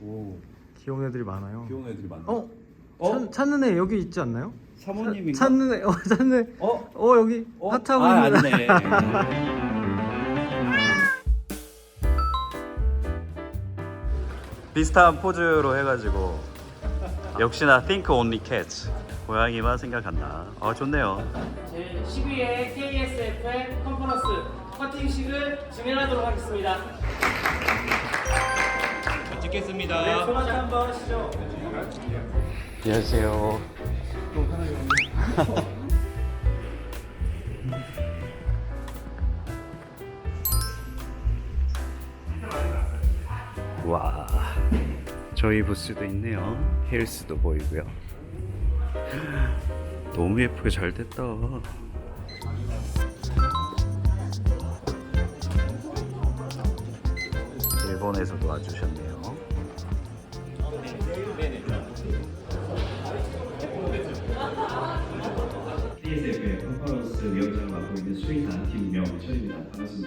오 귀여운 애들이 많아요. 귀여운 애들이 많네. 어? 어? 찾, 찾는 애 여기 있지 않나요? 사모님인가? 찾는 애, 어, 찾는 애. 어? 어, 여기 어? 핫하고 아, 있는 애. 아니네. 비슷한 포즈로 해가지고 역시나 think only cats 고양이만 생각한다 아 좋네요 제 12회 KSFM 컨퍼런스 커팅식을 진행하도록 하겠습니다. 찍겠습니다. 네, 소마트 한번 하시죠. 안녕하세요. 와 저희 부스도 있네요. 헬스도 보이고요. 너무 예쁘게 잘 됐다. 일본에서도 와주셨네요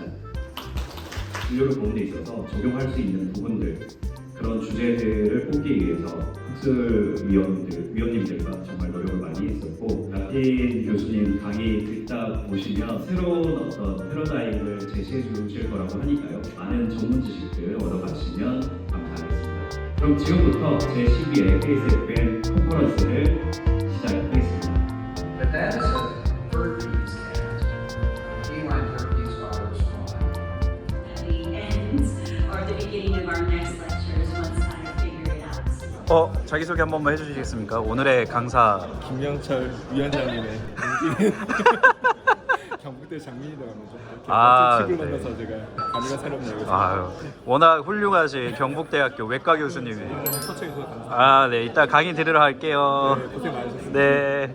반갑습니다. 진료를 보는 데 있어서 적용할 수 있는 부분들 그런 주제들을 뽑기 위해서 학술위원들, 위원님들과 정말 노력을 많이 했었고 라틴 교수님 강의 듣다 보시면 새로운 어떤 패러다임을 제시해 주실 거라고 하니까요. 많은 전문 지식들 얻어가시면 감사하겠습니다. 그럼 지금부터 제12회 KSFM 컨퍼런스를 시작하겠습니다. 어 자기소개 한 번만 해주시겠습니까? 오늘의 강사 김명철 위원장님의 경북대 장민이라고. 이렇게 아, 멋진 네. 만나서 제가 감회가 새롭네요. 아유 워낙 훌륭하신 경북대학교 외과 교수님이 초청해서 감사합니다. 아네 이따 강의 들으러 갈게요 네, 고생 많으셨습니다. 네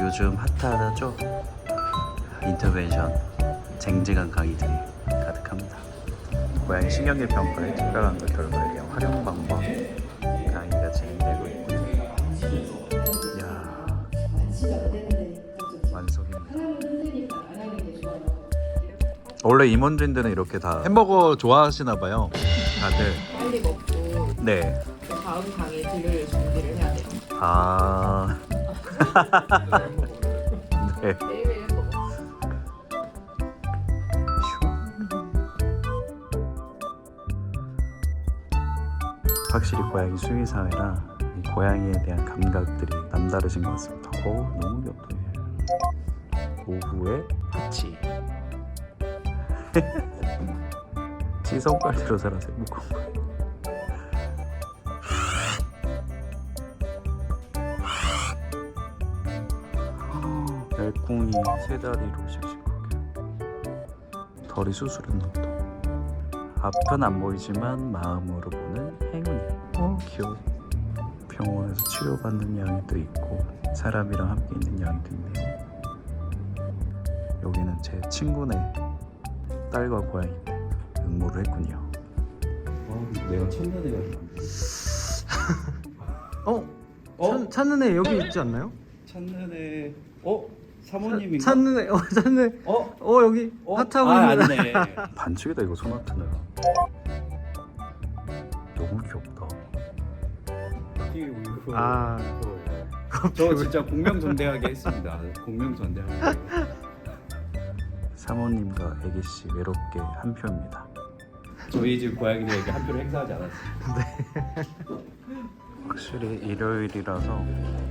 요즘 핫하죠 인터벤션 쟁쟁한 강의들이 가득합니다 고양이 신경계 평가의 특별한 것 결과에 대한 활용 방법 원래 임원진들은 이렇게 다 햄버거 좋아하시나 봐요 다들 빨리 먹고 네 그 다음 강의 들을 준비를 해야 돼요. 아. 네. 매일매일 햄버거. 확실히 고양이 수의 사회라 이 고양이에 대한 감각들이 남다르신 것 같습니다. 어 너무 귀엽다. 얘. 오후에 같이 지성빨대로 살아서 행복한 거야. 열궁이 세 다리로 씩씩하게 덜이 수술했나 보다. 앞은 안 보이지만 마음으로 보는 행운이. 어 귀여워. 병원에서 치료받는 양이도 있고 사람이랑 함께 있는 양이도 있네요. 여기는 제 친구네 딸과 고양이인데 응모를 했군요. 내가 첫날 애가 어? 어? 찾, 찾는 애 여기 있지 않나요? 찾는 애. 어? 사모님인가? 찾는 애, 어, 찾는 애. 어? 어, 여기 어? 핫하고 아, 있는 애. 반칙이다 이거 소나트는. 너무 귀엽다. 아, 저 진짜 공명전대하게 했습니다. 공명전대하게. 사모님과 애기 씨 외롭게 한 표입니다. 저희 집 고양이들에게 한 표를 행사하지 않았습니다. 확실히 일요일이라서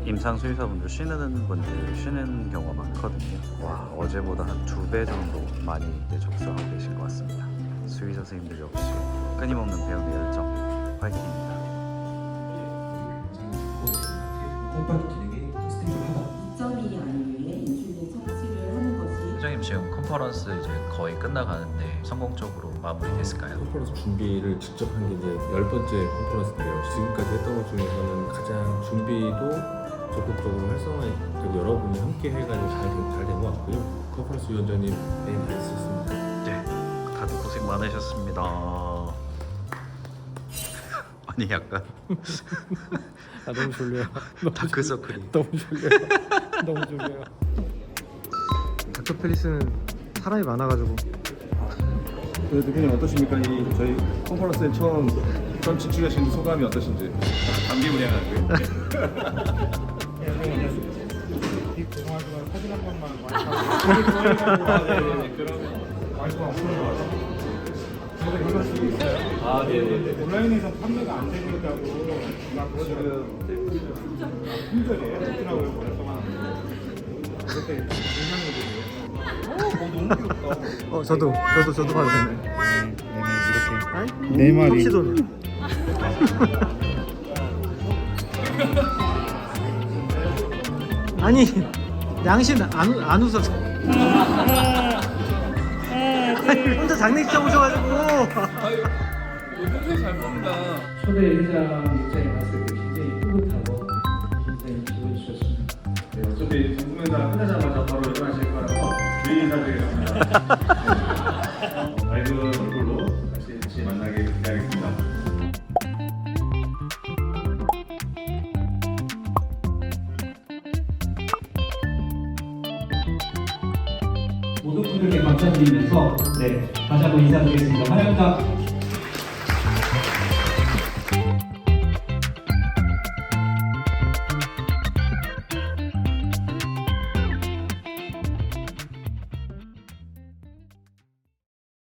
임상 수의사분들 쉬는 분들 쉬는 경우가 많거든요. 와 어제보다 한 두 배 정도 많이 이제 접수하고 계신 것 같습니다. 수의 선생님들 역시 끊임없는 배움의 열정 화이팅입니다. 이점 지금 컨퍼런스 이제 거의 끝나가는데 성공적으로 마무리됐을까요? 컨퍼런스 준비를 직접 한 게 이제 열 번째 컨퍼런스인데요. 지금까지 했던 것 중에서는 가장 준비도 적극적으로 활성화되고 여러분이 함께 해가지고 잘된 것 같고요. 컨퍼런스 위원장님 매일 다 있었습니다. 네, 다들 고생 많으셨습니다. 아니 약간 아 너무 졸려요. 다크서클이 너무 졸려요. 너무 졸려요. 닥터 페리스는 사람이 많아가지고 네, 대표님 어떠십니까? 이 저희 컨퍼런스에 처음 전 진출하신 소감이 어떠신지 감기무량하고요. 아 네네네. 온라인에서 판매가 안 되고 있다고 막 지금 품절이에요. 있더라고요. 오랫동안. 그때 인상이거든요. 어, 저도 저도 저도 봐도 되나요? 네네 마리. 합시도. 아니 양심 안, 안 웃어. 아니 혼자 장난치고 오셔가지고. 초대 회장 입장에 봤을 때 굉장히 뿌듯하고 굉장히 기분이 좋습니다. 네, 어차피 궁금해서 끝나자마자 바로 미리 인사드리겠습니다. 네. 라이브 얼굴로 다시 다시 만나게 기대하겠습니다. 모든 분들께 감사드리면서 네 다시 한번 인사드리겠습니다. 화양다